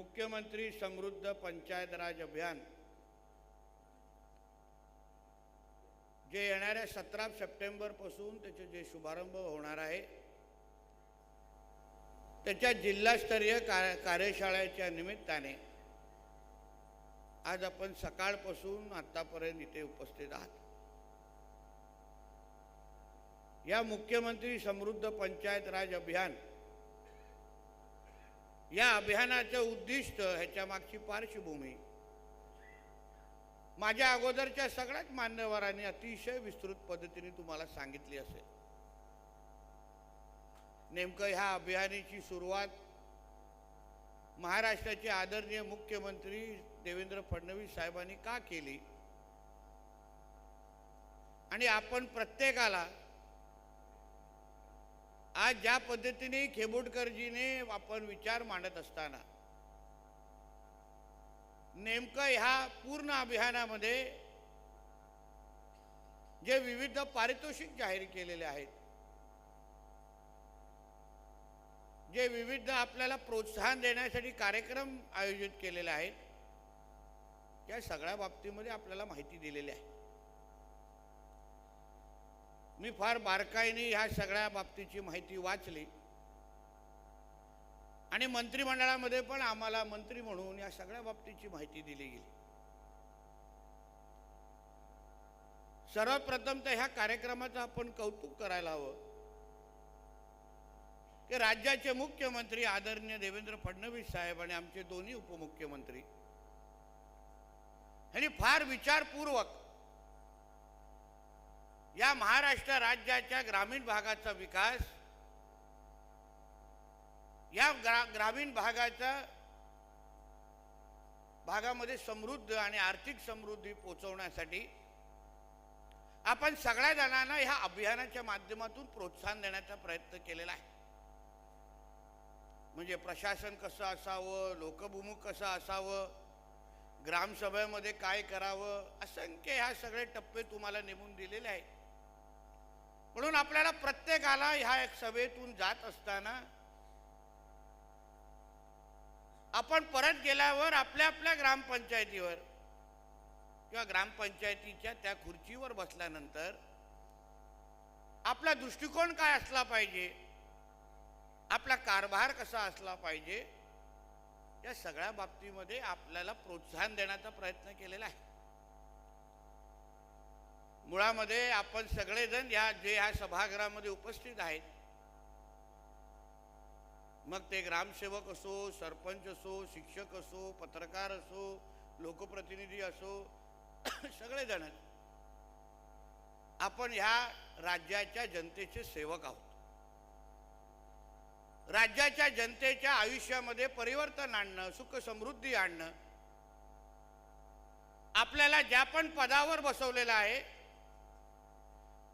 मुख्यमंत्री समृद्ध पंचायत राज अभियान जे येणाऱ्या सतरा सप्टेंबरपासून त्याचे जे शुभारंभ होणार आहे त्याच्या जिल्हास्तरीय का कार्यशाळेच्या निमित्ताने आज आपण सकाळपासून आत्तापर्यंत इथे उपस्थित आहात. या मुख्यमंत्री समृद्ध पंचायत राज अभियान या अभियानाचं उद्दिष्ट ह्याच्या मागची पार्श्वभूमी. माझ्या अगोदरच्या सगळ्याच मान्यवरांनी अतिशय विस्तृत पद्धतीने तुम्हाला सांगितली असेल. नेमकं ह्या अभियानाची सुरुवात महाराष्ट्राचे आदरणीय मुख्यमंत्री देवेंद्र फडणवीस साहेबांनी का केली? आणि आपण प्रत्येकाला आज ज्या पद्धतीने खेबोडकरजीने आपण विचार मांडत असताना नेमकं ह्या पूर्ण अभियानामध्ये जे विविध पारितोषिक जाहीर केलेले आहेत जे विविध आपल्याला प्रोत्साहन देण्यासाठी कार्यक्रम आयोजित केलेले आहेत या सगळ्या बाबतीमध्ये आपल्याला माहिती दिलेली आहे. मी फार बारकाईने ह्या सगळ्या बाबतीची माहिती वाचली. आणि मंत्रिमंडळामध्ये पण आम्हाला मंत्री म्हणून या सगळ्या बाबतीची माहिती दिली गेली. सर्वप्रथम तर ह्या कार्यक्रमाचं आपण कौतुक करायला हवं. की राज्याचे मुख्यमंत्री आदरणीय देवेंद्र फडणवीस साहेब आणि आमचे दोन्ही उपमुख्यमंत्री यांनी फार विचारपूर्वक या महाराष्ट्र राज्याच्या ग्रामीण भागाचा विकास या ग्रा ग्रामीण भागाचा भागामध्ये समृद्ध आणि आर्थिक समृद्धी पोचवण्यासाठी आपण सगळ्या जणांना ह्या अभियानाच्या माध्यमातून प्रोत्साहन देण्याचा प्रयत्न केलेला आहे. म्हणजे प्रशासन कसं असावं लोकभूमुख कसं असावं ग्रामसभेमध्ये काय करावं असंख्य ह्या सगळे टप्पे तुम्हाला नेमून दिलेले आहेत. म्हणून आपल्याला प्रत्येकाला ह्या एक सभेतून जात असताना आपण परत गेल्यावर आपल्या आपल्या ग्रामपंचायतीवर किंवा ग्रामपंचायतीच्या त्या खुर्चीवर बसल्यानंतर आपला दृष्टिकोन काय असला पाहिजे? आपला कारभार कसा असला पाहिजे? या सगळ्या बाबतीमध्ये आपल्याला प्रोत्साहन देण्याचा प्रयत्न केलेला आहे. मुळामध्ये आपण सगळेजण या जे ह्या सभागृहामध्ये उपस्थित आहेत मग ते ग्रामसेवक असो सरपंच असो शिक्षक असो पत्रकार असो लोकप्रतिनिधी असो सगळेजण आपण ह्या राज्याच्या जनतेचे सेवक आहोत. राज्याच्या जनतेच्या आयुष्यामध्ये परिवर्तन आणणं सुख समृद्धी आणणं आपल्याला ज्या पण पदावर बसवलेलं आहे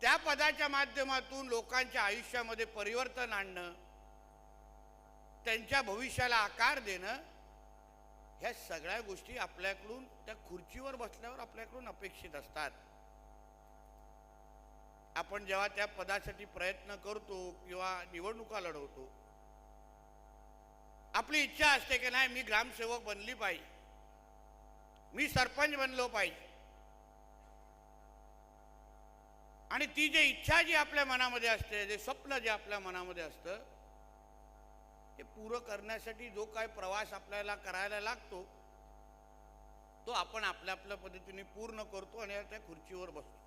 त्या पदाच्या माध्यमातून लोकांच्या आयुष्यामध्ये परिवर्तन आणणं त्यांच्या भविष्याला आकार देणं ह्या सगळ्या गोष्टी आपल्याकडून त्या खुर्चीवर बसल्यावर आपल्याकडून अपेक्षित असतात. आपण जेव्हा त्या पदासाठी प्रयत्न करतो किंवा निवडणुका लढवतो आपली इच्छा असते की नाही मी ग्रामसेवक बनली पाहिजे. मी सरपंच बनलो पाहिजे. आणि ती जी इच्छा जी आपल्या मनामध्ये असते जे स्वप्न जे आपल्या मनामध्ये असतं ते पुरं करण्यासाठी जो काय प्रवास आपल्याला करायला लागतो तो आपण आपल्या आपल्या पद्धतीने पूर्ण करतो आणि त्या खुर्चीवर बसतो.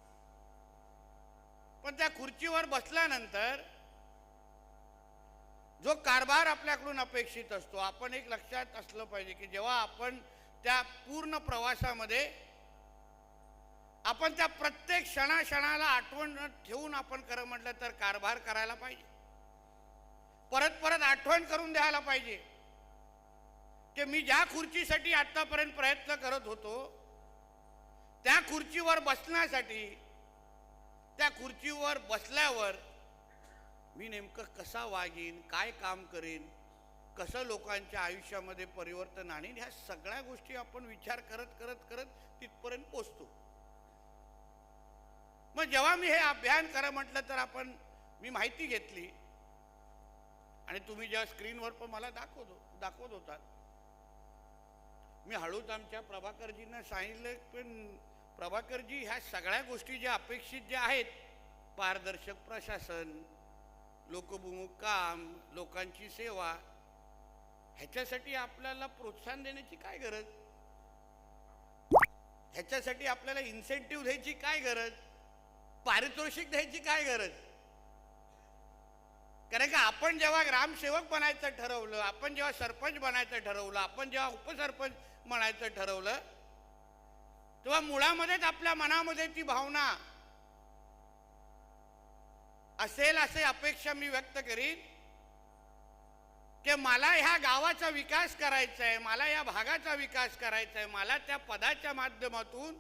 पण त्या खुर्चीवर बसल्यानंतर जो कारभार आपल्याकडून अपेक्षित असतो आपण एक लक्षात असलं पाहिजे की जेव्हा आपण त्या पूर्ण प्रवासामध्ये आपण त्या प्रत्येक क्षणाक्षणाला आठवण ठेवून आपण खरं म्हटलं तर कारभार करायला पाहिजे. परत परत आठवण करून द्यायला पाहिजे. की मी ज्या खुर्चीसाठी आत्तापर्यंत प्रयत्न करत होतो त्या खुर्चीवर बसण्यासाठी त्या खुर्चीवर बसल्यावर मी नेमकं कसा वागीन काय काम करेन कसं लोकांच्या आयुष्यामध्ये परिवर्तन आणीन ह्या सगळ्या गोष्टी आपण विचार करत करत करत तिथपर्यंत पोचतो. मग जेव्हा मी हे अभियान करा म्हटलं तर आपण मी माहिती घेतली. आणि तुम्ही जेव्हा स्क्रीनवर पण मला दाखवतो दाखवत होतात. मी हळूच आमच्या प्रभाकरजींना सांगितलं पण प्रभाकरजी ह्या सगळ्या गोष्टी ज्या अपेक्षित ज्या आहेत पारदर्शक प्रशासन लोकभूमुख काम लोकांची सेवा ह्याच्यासाठी आपल्याला प्रोत्साहन देण्याची काय गरज? ह्याच्यासाठी आपल्याला इन्सेंटिव्ह द्यायची काय गरज? पारितोषिक द्यायची काय गरज? कारण का आपण जेव्हा ग्रामसेवक बनायचं ठरवलं आपण जेव्हा सरपंच बनायचं ठरवलं आपण जेव्हा उपसरपंच म्हणायचं ठरवलं तेव्हा मुळामध्येच आपल्या मनामध्ये ती भावना असेल असे अपेक्षा मी व्यक्त करीन की मला ह्या गावाचा विकास करायचा आहे मला या भागाचा विकास करायचा आहे मला त्या पदाच्या माध्यमातून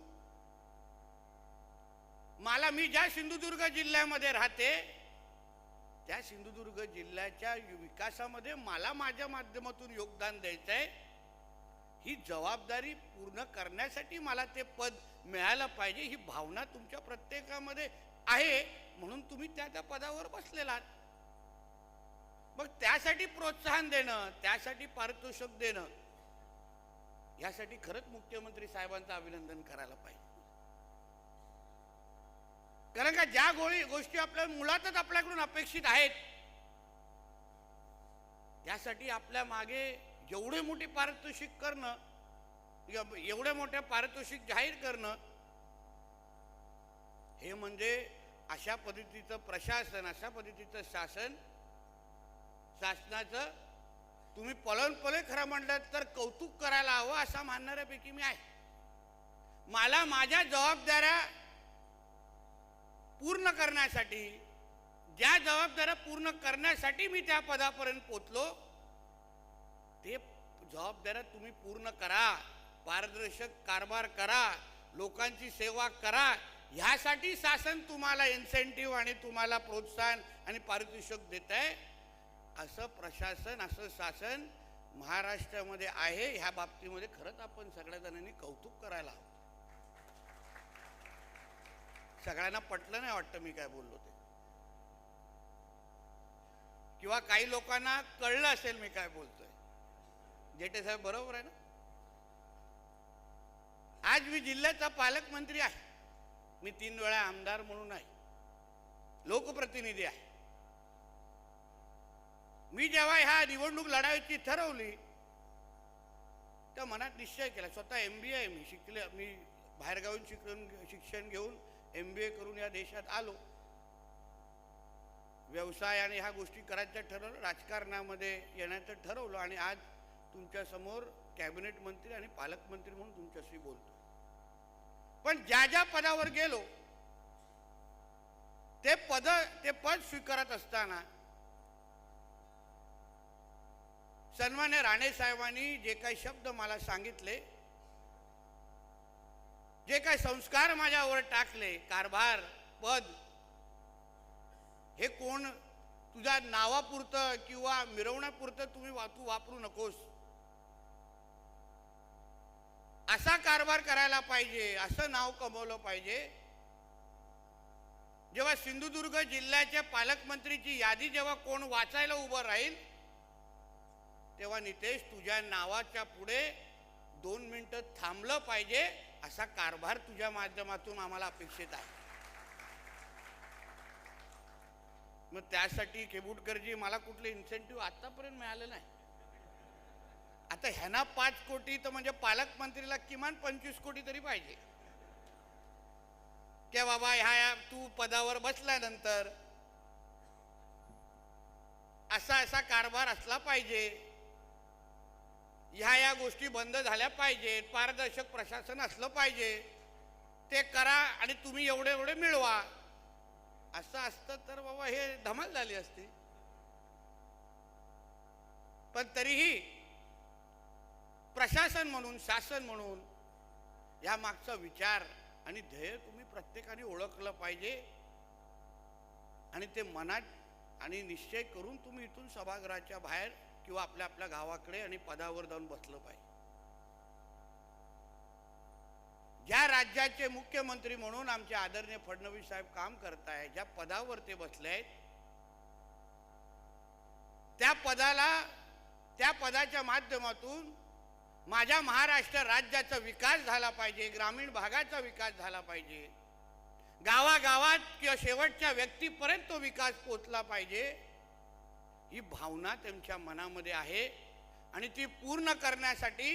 मला मी ज्या सिंधुदुर्ग जिल्ह्यामध्ये राहते त्या सिंधुदुर्ग जिल्ह्याच्या विकासामध्ये मला माझ्या माध्यमातून योगदान द्यायचं आहे ही जबाबदारी पूर्ण करण्यासाठी मला ते पद मिळालं पाहिजे ही भावना तुमच्या प्रत्येकामध्ये आहे म्हणून तुम्ही त्या त्या पदावर बसलेला आहात. मग त्यासाठी प्रोत्साहन देणं त्यासाठी पारितोषिक देणं यासाठी खरंच मुख्यमंत्री साहेबांचं अभिनंदन करायला पाहिजे. कारण का ज्या गोळी गोष्टी आपल्या मुळातच आपल्याकडून अपेक्षित आहेत त्यासाठी आपल्या मागे एवढे मोठे पारितोषिक करणं एवढ्या मोठ्या पारितोषिक जाहीर करणं हे म्हणजे अशा पद्धतीचं प्रशासन अशा पद्धतीचं शासन शासनाचं तुम्ही पलनपले खरं म्हणलं तर कौतुक करायला हवं असा मानणाऱ्यापैकी मी आहे. मला माझ्या जबाबदाऱ्या पूर्ण करण्यासाठी ज्या जबाबदाऱ्या पूर्ण करण्यासाठी मी त्या पदापर्यंत पोचलो ते जबाबदाऱ्या तुम्ही पूर्ण करा पारदर्शक कारभार करा लोकांची सेवा करा ह्यासाठी शासन तुम्हाला इन्सेंटिव्ह आणि तुम्हाला प्रोत्साहन आणि पारितोषिक देत आहे असं प्रशासन असं शासन महाराष्ट्रामध्ये आहे ह्या बाबतीमध्ये खरंच आपण सगळ्या जणांनी कौतुक करायला हवं. सगळ्यांना पटलं नाही वाटतं मी काय बोललो ते. किंवा काही लोकांना कळलं असेल मी काय बोलतोय. जेठे साहेब बरोबर आहे ना? आज मी जिल्ह्याचा पालकमंत्री आहे. मी तीन वेळा आमदार म्हणून आहे. लोकप्रतिनिधी आहे. मी जेव्हा ह्या निवडणूक लढायची ठरवली तर मनात निश्चय केला. स्वतः एम बी आहे मी. शिकले मी बाहेरगावून शिकून शिक्षण घेऊन एम बी ए करून या देशात आलो. व्यवसाय आणि ह्या गोष्टी करायचं ठरवलं राजकारणामध्ये येण्याचं ठरवलं आणि आज तुमच्यासमोर कॅबिनेट मंत्री आणि पालकमंत्री म्हणून तुमच्याशी बोलतो पण ज्या ज्या पदावर गेलो ते पद ते पद स्वीकारत असताना सन्मान्य राणे साहेबांनी जे काही शब्द मला सांगितले जे काही संस्कार माझ्यावर टाकले कारभार पद हे कोण तुझ्या नावापुरतं किंवा मिरवण्यापुरतं तुम्ही वा- तू वापरू नकोस. असा कारभार करायला पाहिजे असं नाव कमवलं पाहिजे. जेव्हा सिंधुदुर्ग जिल्ह्याच्या पालकमंत्रीची यादी जेव्हा कोण वाचायला उभं राहील तेव्हा नितेश तुझ्या नावाच्या पुढे दोन मिनिटं थांबलं पाहिजे. असा कारभार तुझ्या माध्यमातून आम्हाला अपेक्षित आहे. मग त्यासाठी केबुटकरजी मला कुठले इन्सेंटिव्ह आतापर्यंत मिळालं नाही. आता ह्यांना पाच कोटी तर म्हणजे पालकमंत्रीला किमान पंचवीस कोटी तरी पाहिजे. क्या बाबा ह्या ह्या तू पदावर बसल्यानंतर असा असा कारभार असला पाहिजे. ह्या या गोष्टी बंद झाल्या पाहिजेत पारदर्शक प्रशासन असलं पाहिजे ते करा आणि तुम्ही एवढे एवढे मिळवा. असं असतं तर बाबा हे धमाल झाली असती. पण तरीही प्रशासन म्हणून शासन म्हणून या मागचा विचार आणि ध्येय तुम्ही प्रत्येकाने ओळखलं पाहिजे. आणि ते मनात आणि निश्चय करून तुम्ही इथून सभागृहाच्या बाहेर किंवा आपल्या आपल्या गावाकडे आणि पदावर जाऊन बसलं पाहिजे. ज्या राज्याचे मुख्यमंत्री म्हणून आमचे आदरणीय फडणवीस साहेब काम करताय ज्या पदावर ते बसले आहेत त्या पदाला त्या पदाच्या माध्यमातून माझ्या महाराष्ट्र राज्याचा विकास झाला पाहिजे ग्रामीण भागाचा विकास झाला पाहिजे गावागावात किंवा शेवटच्या व्यक्तीपर्यंत तो विकास पोचला पाहिजे ही भावना त्यांच्या मनामध्ये आहे आणि ती पूर्ण करण्यासाठी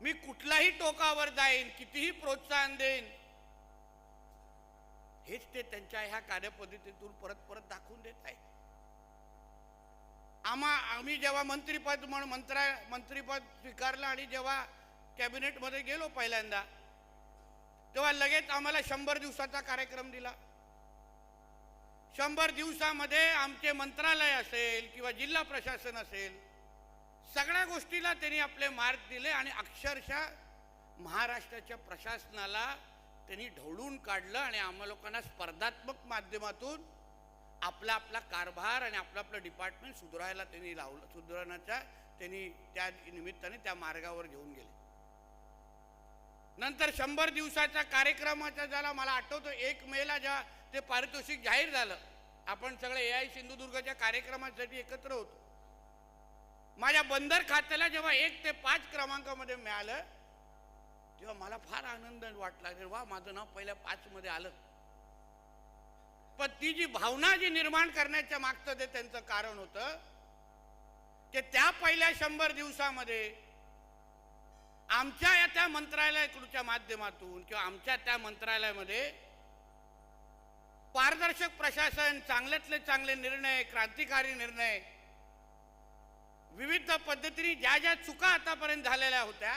मी कुठलाही टोकावर जाईन कितीही प्रोत्साहन देईन हेच ते त्यांच्या ह्या कार्यपद्धतीतून परत परत दाखवून देत आहे. आम्हा आम्ही जेव्हा मंत्रीपद म्हणून मंत्रा मंत्रीपद स्वीकारलं आणि जेव्हा कॅबिनेटमध्ये गेलो पहिल्यांदा तेव्हा लगेच आम्हाला शंभर दिवसाचा कार्यक्रम दिला. शंभर दिवसामध्ये आमचे मंत्रालय असेल किंवा जिल्हा प्रशासन असेल सगळ्या गोष्टीला त्यांनी आपले मार्ग दिले आणि अक्षरशः महाराष्ट्राच्या प्रशासनाला त्यांनी ढवळून काढलं आणि आम्हा लोकांना स्पर्धात्मक माध्यमातून आपला आपला कारभार आणि आपलं आपलं डिपार्टमेंट सुधारायला त्यांनी लावलं सुधारण्याच्या त्यांनी त्या निमित्ताने त्या मार्गावर घेऊन गेले. नंतर शंभर दिवसाच्या कार्यक्रमाचा ज्याला मला आठवतो एक मेला ज्या ते पारितोषिक जाहीर झालं. आपण सगळे ए आय सिंधुदुर्गच्या कार्यक्रमासाठी एकत्र होतो. माझ्या बंदर खात्याला जेव्हा एक ते पाच क्रमांकामध्ये मिळालं तेव्हा मला फार आनंद वाटला. की वा माझं नाव पहिल्या पाच मध्ये आलं. पण ती जी भावना जी निर्माण करण्याच्या मागचं ते त्यांचं कारण होतं की त्या पहिल्या शंभर दिवसामध्ये आमच्या या त्या मंत्रालयाकडच्या माध्यमातून किंवा आमच्या त्या मंत्रालयामध्ये पारदर्शक प्रशासन चांगल्यातले चांगले निर्णय क्रांतिकारी निर्णय विविध पद्धतीने ज्या ज्या चुका आतापर्यंत झालेल्या होत्या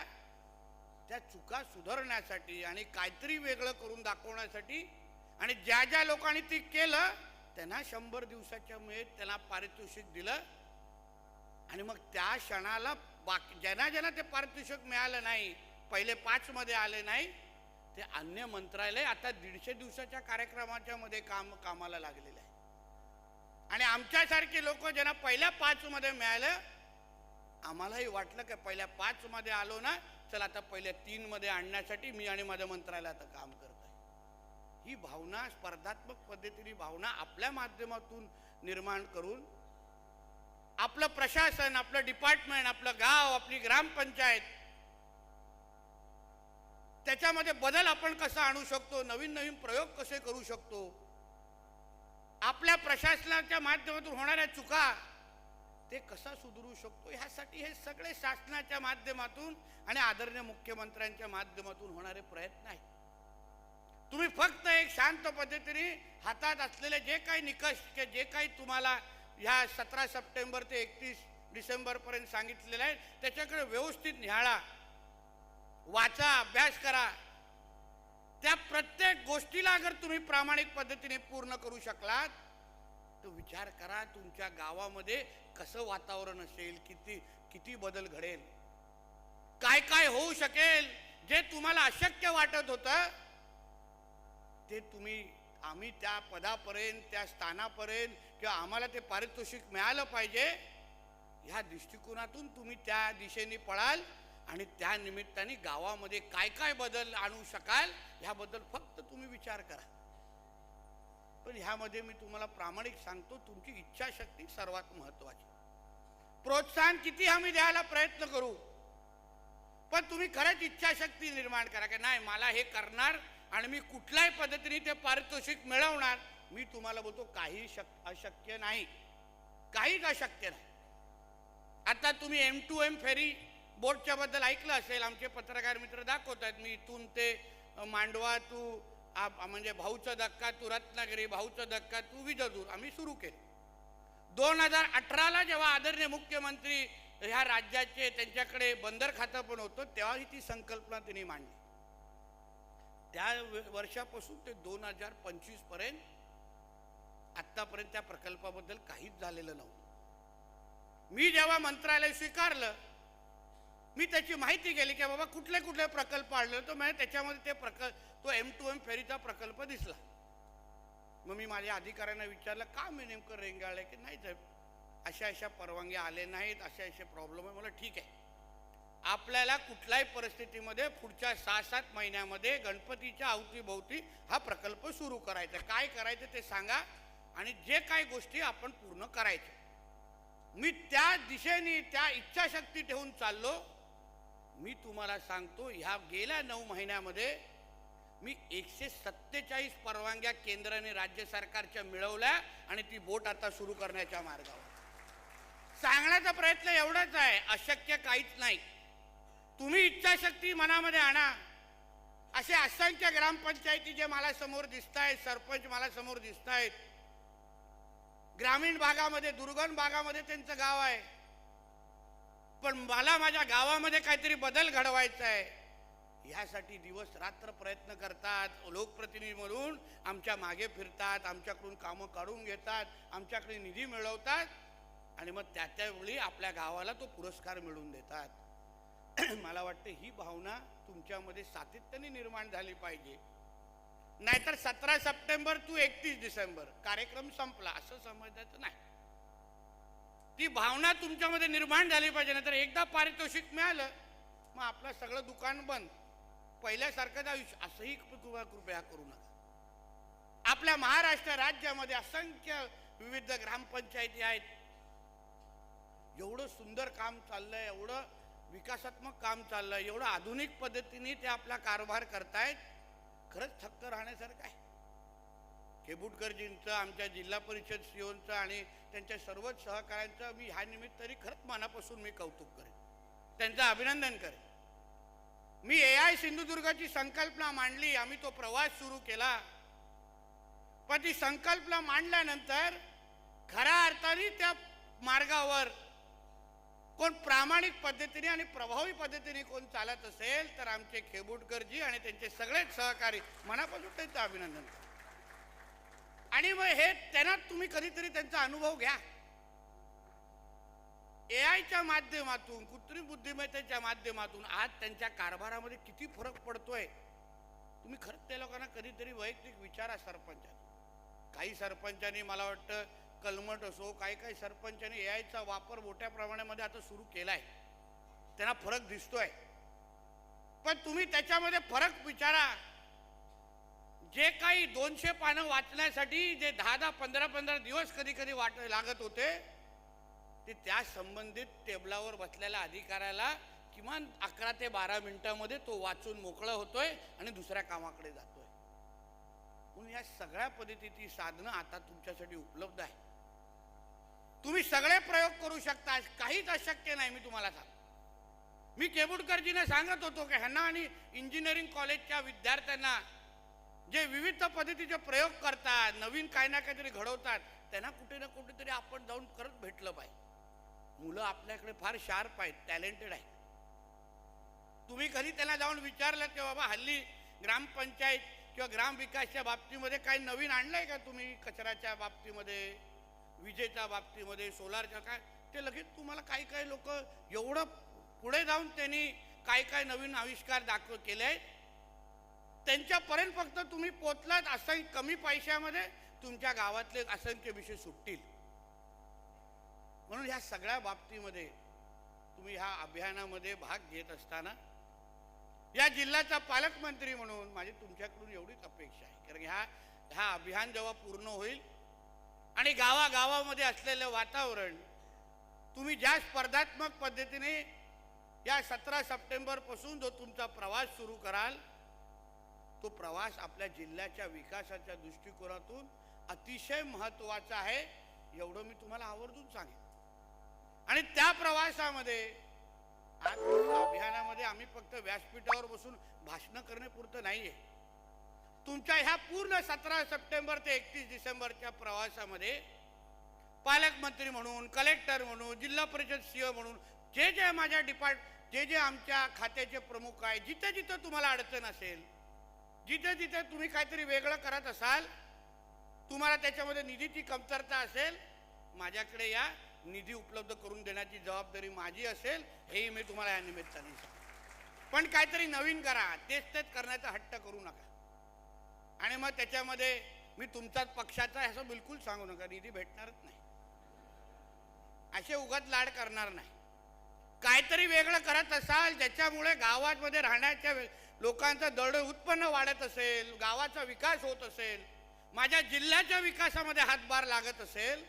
त्या चुका सुधारण्यासाठी आणि काहीतरी वेगळं करून दाखवण्यासाठी आणि ज्या ज्या लोकांनी ती केलं त्यांना शंभर दिवसाच्या मुळे त्यांना पारितोषिक दिलं. आणि मग त्या क्षणाला बाकी ज्यांना ज्यांना ते पारितोषिक मिळालं नाही पहिले पाचमध्ये आले नाही ते अन्य मंत्रालय आता दीडशे दिवसाच्या कार्यक्रमाच्या मध्ये काम कामाला लागलेलं आहे. आणि आमच्यासारखे लोक ज्यांना पहिल्या पाच मध्ये मिळालं आम्हालाही वाटलं की पहिल्या पाच मध्ये आलो ना चला आता पहिल्या तीन मध्ये आणण्यासाठी मी आणि माझ्या मंत्रालय आता काम करत आहे ही भावना स्पर्धात्मक पद्धतीने भावना आपल्या माध्यमातून निर्माण करून आपलं प्रशासन आपलं डिपार्टमेंट आपलं गाव आपली ग्रामपंचायत त्याच्यामध्ये बदल आपण कसा आणू शकतो? नवीन नवीन प्रयोग कसे करू शकतो? आपल्या प्रशासनाच्या माध्यमातून होणाऱ्या चुका ते कसा सुधरू शकतो? ह्यासाठी हे सगळे शासनाच्या माध्यमातून आणि आदरणीय मुख्यमंत्र्यांच्या माध्यमातून होणारे प्रयत्न आहेत. तुम्ही फक्त एक शांत पद्धतीने हातात असलेले जे काही निकष किंवा जे काही तुम्हाला ह्या सतरा सप्टेंबर ते एकतीस डिसेंबरपर्यंत सांगितलेलं आहे त्याच्याकडे व्यवस्थित निहाळा. वाचा अभ्यास करा. त्या प्रत्येक गोष्टीला अगर तुम्ही प्रामाणिक पद्धतीने पूर्ण करू शकलात तर विचार करा तुमच्या गावामध्ये कसं वातावरण असेल किती किती बदल घडेल. काय काय होऊ शकेल जे तुम्हाला अशक्य वाटत होतं ते तुम्ही आम्ही त्या पदापर्यंत त्या स्थानापर्यंत किंवा आम्हाला ते पारितोषिक मिळालं पाहिजे ह्या दृष्टिकोनातून तुम्ही त्या दिशेने पळाल. आणि त्या निमित्ताने गावामध्ये काय काय बदल आणू शकाल ह्याबद्दल फक्त तुम्ही विचार करा. पण ह्यामध्ये मी तुम्हाला प्रामाणिक सांगतो तुमची इच्छाशक्ती सर्वात महत्वाची प्रोत्साहन किती आम्ही द्यायला प्रयत्न करू? पण तुम्ही खरंच इच्छाशक्ती निर्माण करा की नाही मला हे करणार आणि मी कुठल्याही पद्धतीने ते पारितोषिक मिळवणार मी तुम्हाला बोलतो काही शक अशक्य नाही. काहीच अशक्य नाही. आता तुम्ही एम टू एम फेरी बोटच्याबद्दल ऐकलं असेल आमचे पत्रकार मित्र दाखवत आहेत मी इथून ते मांडवा तू म्हणजे भाऊचा धक्का तू रत्नागिरी भाऊचा धक्का तू विजदूर आम्ही सुरू केलं. दोन हजार अठराला जेव्हा आदरणीय मुख्यमंत्री ह्या राज्याचे त्यांच्याकडे बंदर खातं पण होतं तेव्हाही ती संकल्पना त्यांनी मांडली. त्या वर्षापासून ते दोन हजार पंचवीसपर्यंत आत्तापर्यंत त्या प्रकल्पाबद्दल काहीच झालेलं नव्हतं. मी जेव्हा मंत्रालय स्वीकारलं मी त्याची माहिती गेली की बाबा कुठले कुठले प्रकल्प आणले. तर म्हणजे त्याच्यामध्ये ते प्रकल्प तो एम टू एम फेरीचा प्रकल्प दिसला. मग मी माझ्या अधिकाऱ्यांना विचारलं का मी नेमकं रेंगाळलं? की नाही साहेब अशा अशा परवानग्या आले नाहीत अशा असे प्रॉब्लेम आहे. मला ठीक आहे. आपल्याला कुठल्याही परिस्थितीमध्ये पुढच्या सहा सात महिन्यामध्ये गणपतीच्या अवतीभोवती हा प्रकल्प सुरू करायचा. काय करायचं ते सांगा आणि जे काही गोष्टी आपण पूर्ण करायच्या. मी त्या दिशेने त्या इच्छाशक्ती ठेवून चाललो. मी तुम्हाला सांगतो ह्या गेल्या नऊ महिन्यामध्ये मी एकशे सत्तेचाळीस परवानग्या केंद्राने राज्य सरकारच्या मिळवल्या आणि ती बोट आता सुरू करण्याच्या मार्गावर. सांगण्याचा प्रयत्न एवढाच आहे अशक्य काहीच नाही. तुम्ही इच्छाशक्ती मनामध्ये आणा. असे असंख्य ग्रामपंचायती जे मला समोर दिसत आहेत सरपंच मला समोर दिसत आहेत ग्रामीण भागामध्ये दुर्गम भागामध्ये त्यांचं गाव आहे. पण मला माझ्या गावामध्ये काहीतरी बदल घडवायचा आहे यासाठी दिवस रात्र प्रयत्न करतात लोकप्रतिनिधी म्हणून आमच्या मागे फिरतात आमच्याकडून कामं काढून घेतात आमच्याकडे निधी मिळवतात आणि मग त्या त्यावेळी आपल्या गावाला तो पुरस्कार मिळवून देतात. मला वाटतं ही भावना तुमच्यामध्ये सातत्याने निर्माण झाली पाहिजे. नाहीतर सतरा सप्टेंबर तू एकतीस डिसेंबर कार्यक्रम संपला असं समजायचं नाही. ती भावना तुमच्यामध्ये निर्माण झाली पाहिजे ना तर एकदा पारितोषिक मिळालं मग आपलं सगळं दुकान बंद. पहिल्यासारखंच आयुष्य असंही कृपया कृपया करू नका. आपल्या महाराष्ट्र राज्यामध्ये असंख्य विविध ग्रामपंचायती आहेत. एवढं सुंदर काम चाललंय एवढं विकासात्मक काम चाललंय एवढं आधुनिक पद्धतीने ते आपला कारभार करतायत. खरंच थक्क राहण्यासारखं आहे. हेबुटकरजींचं आमच्या जिल्हा परिषद सीओंचं आणि त्यांच्या सर्वच सहकाऱ्यांचं मी ह्या निमित्त तरी खरंच मनापासून मी कौतुक करेन. त्यांचं अभिनंदन करेन. मी ए आय सिंधुदुर्गाची संकल्पना मांडली आम्ही तो प्रवास सुरू केला. पण ती संकल्पना मांडल्यानंतर खऱ्या अर्थाने त्या मार्गावर कोण प्रामाणिक पद्धतीने आणि प्रभावी पद्धतीने कोण चालत असेल तर आमचे खेबुटकरजी आणि त्यांचे सगळेच सहकारी मनापासून त्यांचं अभिनंदन करतो. आणि मग हे त्यांना तुम्ही कधीतरी त्यांचा अनुभव घ्या. ए आयच्या माध्यमातून कृत्रिम बुद्धिमत्तेच्या माध्यमातून आज त्यांच्या कारभारामध्ये किती फरक पडतोय? तुम्ही खरंच त्या लोकांना कधीतरी वैयक्तिक विचारा सरपंचांनी. काही सरपंचांनी मला वाटतं कलमट असो काही काही सरपंचांनी ए आयचा वापर मोठ्या प्रमाणामध्ये आता सुरू केलाय. त्यांना फरक दिसतोय. पण तुम्ही त्याच्यामध्ये फरक विचारा. जे काही दोनशे पानं वाचण्यासाठी जे दहा दहा पंधरा पंधरा दिवस कधी कधी वाट लागत होते ते त्या संबंधित टेबलावर बसलेल्या अधिकाऱ्याला किमान अकरा ते बारा मिनिटामध्ये तो वाचून मोकळा होतोय आणि दुसऱ्या कामाकडे जातोय. म्हणून या सगळ्या पद्धतीची साधनं आता तुमच्यासाठी उपलब्ध आहे तुम्ही सगळे प्रयोग करू शकता काहीच अशक्य नाही मी तुम्हाला सांग मी केबुडकरजीने सांगत होतो की ह्यांना आणि इंजिनिअरिंग कॉलेजच्या विद्यार्थ्यांना जे विविध पद्धतीचे प्रयोग करतात नवीन काही ना काहीतरी घडवतात त्यांना कुठे ना कुठेतरी आपण जाऊन करत भेटलं पाहिजे. मुलं आपल्याकडे फार शार्प आहेत टॅलेंटेड आहेत. तुम्ही कधी त्यांना जाऊन विचारलं की बाबा हल्ली ग्रामपंचायत किंवा ग्रामविकासच्या बाबतीमध्ये काही नवीन आणलंय का तुम्ही? कचऱ्याच्या बाबतीमध्ये विजेच्या बाबतीमध्ये सोलारच्या काय? ते लगेच तुम्हाला काही काही लोक एवढं पुढे जाऊन त्यांनी काय काय नवीन आविष्कार दाखव केले त्यांच्यापर्यंत फक्त तुम्ही पोचलात असंख्य कमी पैशामध्ये तुमच्या गावातले असंख्य विषय सुटतील. म्हणून ह्या सगळ्या बाबतीमध्ये तुम्ही ह्या अभियानामध्ये भाग घेत असताना या जिल्ह्याचा पालकमंत्री म्हणून माझी तुमच्याकडून एवढीच अपेक्षा आहे. कारण ह्या हा अभियान जेव्हा पूर्ण होईल आणि गावागावामध्ये असलेलं वातावरण तुम्ही ज्या स्पर्धात्मक पद्धतीने या सतरा सप्टेंबरपासून जो तुमचा प्रवास सुरू कराल तो प्रवास आपल्या जिल्ह्याच्या विकासाच्या दृष्टिकोनातून अतिशय महत्त्वाचा आहे एवढं मी तुम्हाला आवर्जून सांगेन. आणि त्या प्रवासामध्ये आज अभियानामध्ये आम्ही फक्त व्यासपीठावर बसून भाषण पुरतं नाहीये. तुमच्या ह्या पूर्ण सतरा सप्टेंबर ते एकतीस डिसेंबरच्या प्रवासामध्ये पालकमंत्री म्हणून कलेक्टर म्हणून जिल्हा परिषद सीओ म्हणून जे जे माझ्या डिपार्ट जे जे आमच्या खात्याचे प्रमुख आहे जिथे जिथं तुम्हाला अडचण असेल जिथे जिथे तुम्ही काहीतरी वेगळं करत असाल तुम्हाला त्याच्यामध्ये निधीची कमतरता असेल माझ्याकडे या निधी उपलब्ध करून देण्याची जबाबदारी माझी असेल हेही मी तुम्हाला या निमित्ताने सांगतो. पण काहीतरी नवीन करा तेच तेच करण्याचा हट्ट करू नका. आणि मग त्याच्यामध्ये मी तुमचाच पक्षाचा असं बिलकुल सांगू नका निधी भेटणारच नाही. असे उगाच लाड करणार नाही. काहीतरी वेगळं करत असाल ज्याच्यामुळे गावामध्ये राहण्याच्या लोकांचं दड उत्पन्न वाढत असेल गावाचा विकास होत असेल माझ्या जिल्ह्याच्या विकासामध्ये हातभार लागत असेल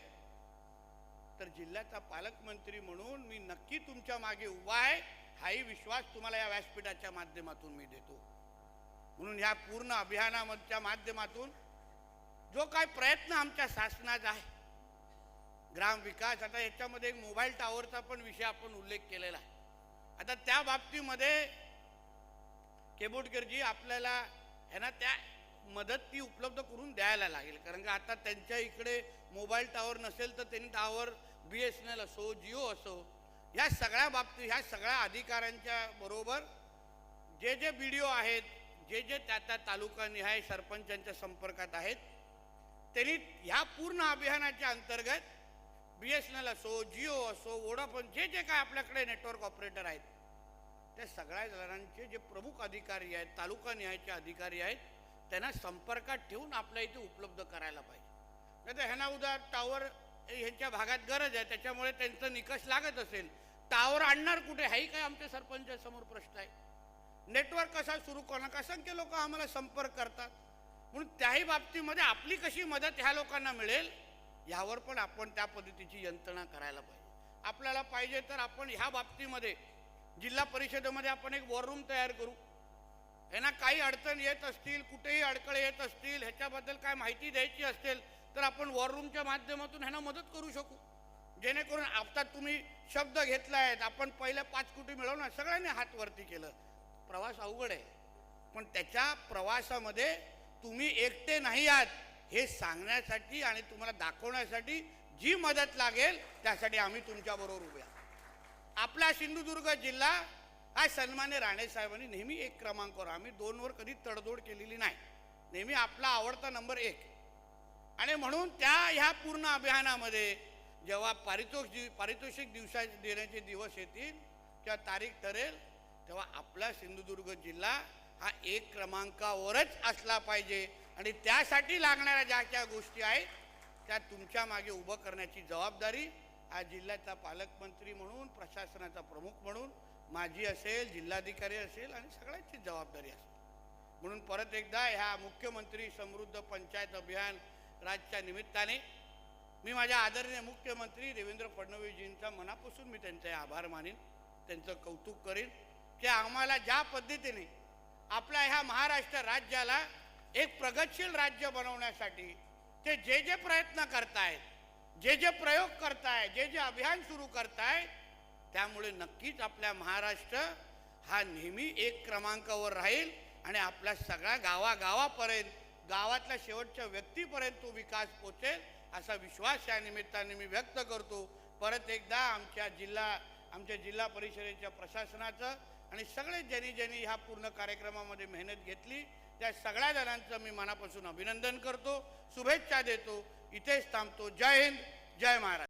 तर जिल्ह्याचा पालकमंत्री म्हणून मी नक्की तुमच्या मागे उभा आहे. हाही विश्वास तुम्हाला या व्यासपीठाच्या माध्यमातून मी देतो. म्हणून ह्या पूर्ण अभियानामधच्या माध्यमातून जो काय प्रयत्न आमच्या शासनाचा आहे ग्राम विकास आता याच्यामध्ये एक मोबाईल टॉवरचा पण विषय आपण उल्लेख केलेला आहे. आता त्या बाबतीमध्ये केबोटकरजी आपल्याला है ना त्या मदत ती उपलब्ध करून द्यायला लागेल. कारण का आता त्यांच्या इकडे मोबाईल टॉवर नसेल तर त्यांनी tower B S N L असो जिओ असो ह्या सगळ्या बाबतीत ह्या सगळ्या अधिकाऱ्यांच्या बरोबर जे जे बी डी ओ आहेत जे जे त्या त्या तालुकानिहाय सरपंचांच्या संपर्कात आहेत त्यांनी ह्या पूर्ण अभियानाच्या अंतर्गत बी एस एन एल असो जिओ असो वोडाफोन जे जे काय आपल्याकडे नेटवर्क ऑपरेटर आहेत त्या सगळ्या जणांचे जे प्रमुख अधिकारी आहेत तालुका न्यायाचे अधिकारी आहेत त्यांना संपर्कात ठेवून आपल्या इथे उपलब्ध करायला पाहिजे. नाही तर ह्यांना उद्या टावर ह्यांच्या भागात गरज आहे त्याच्यामुळे त्यांचं निकष लागत असेल. टावर आणणार कुठे? हाही काय आमच्या सरपंचासमोर प्रश्न आहे. नेटवर्क कसा सुरू करणार? असंख्य लोक आम्हाला संपर्क करतात. म्हणून त्याही बाबतीमध्ये आपली कशी मदत ह्या लोकांना मिळेल यावर पण आपण त्या पद्धतीची यंत्रणा करायला पाहिजे. आपल्याला पाहिजे तर आपण ह्या बाबतीमध्ये जिल्हा परिषदेमध्ये आपण एक वॉररूम तयार करू. यांना काही अडचण येत असतील कुठेही अडकळे येत असतील ह्याच्याबद्दल काय माहिती द्यायची असेल तर आपण वॉर रूमच्या माध्यमातून ह्यांना मदत करू शकू. जेणेकरून आता तुम्ही शब्द घेतला आहेत आपण पहिल्या पाच कोटी मिळवणार सगळ्यांनी हात वरती केलं. प्रवास अवघड आहे. पण त्याच्या प्रवासामध्ये तुम्ही एकटे नाही आहात हे सांगण्यासाठी आणि तुम्हाला दाखवण्यासाठी जी मदत लागेल त्यासाठी आम्ही तुमच्याबरोबर उभे आहोत. आपला सिंधुदुर्ग जिल्हा हा सन्मान्य राणे साहेबांनी नेहमी एक क्रमांकावर आम्ही दोनवर कधी तडजोड केलेली नाही. नेहमी आपला आवडता नंबर एक. आणि म्हणून त्या ह्या पूर्ण अभियानामध्ये जेव्हा पारितोषिक पारितोषिक दिवसा देण्याचे दिवस येतील किंवा तारीख ठरेल तेव्हा आपला सिंधुदुर्ग जिल्हा हा एक क्रमांकावरच असला पाहिजे. आणि त्यासाठी लागणाऱ्या ज्या ज्या गोष्टी आहेत त्या तुमच्या मागे उभं करण्याची जबाबदारी हा जिल्ह्याचा पालकमंत्री म्हणून प्रशासनाचा प्रमुख म्हणून माझी असेल जिल्हाधिकारी असेल आणि सगळ्यांची जबाबदारी असेल. म्हणून परत एकदा ह्या मुख्यमंत्री समृद्ध पंचायत अभियान राजच्या निमित्ताने मी माझ्या आदरणीय मुख्यमंत्री देवेंद्र फडणवीसजींचा मनापासून मी त्यांचे आभार मानेन त्यांचं कौतुक करेन की आम्हाला ज्या पद्धतीने आपल्या ह्या महाराष्ट्र राज्याला एक प्रगतशील राज्य बनवण्यासाठी ते जे जे प्रयत्न करतायत जे जे प्रयोग करताय जे जे अभियान सुरू करताय त्यामुळे नक्कीच आपल्या महाराष्ट्र हा नेहमी एक क्रमांकावर राहील आणि आपल्या सगळ्या गावागावापर्यंत गावातल्या शेवटच्या व्यक्तीपर्यंत तो विकास पोचेल असा विश्वास या निमित्ताने मी व्यक्त करतो. परत एकदा आमच्या जिल्हा आमच्या जिल्हा परिषदेच्या प्रशासनाचं आणि सगळे ज्यांनी ज्यांनी ह्या पूर्ण कार्यक्रमामध्ये मेहनत घेतली. त्या सगळ्या जणांचं मी मनापासून अभिनंदन करतो. शुभेच्छा देतो. इथेच थांबतो. जय हिंद. जय महाराज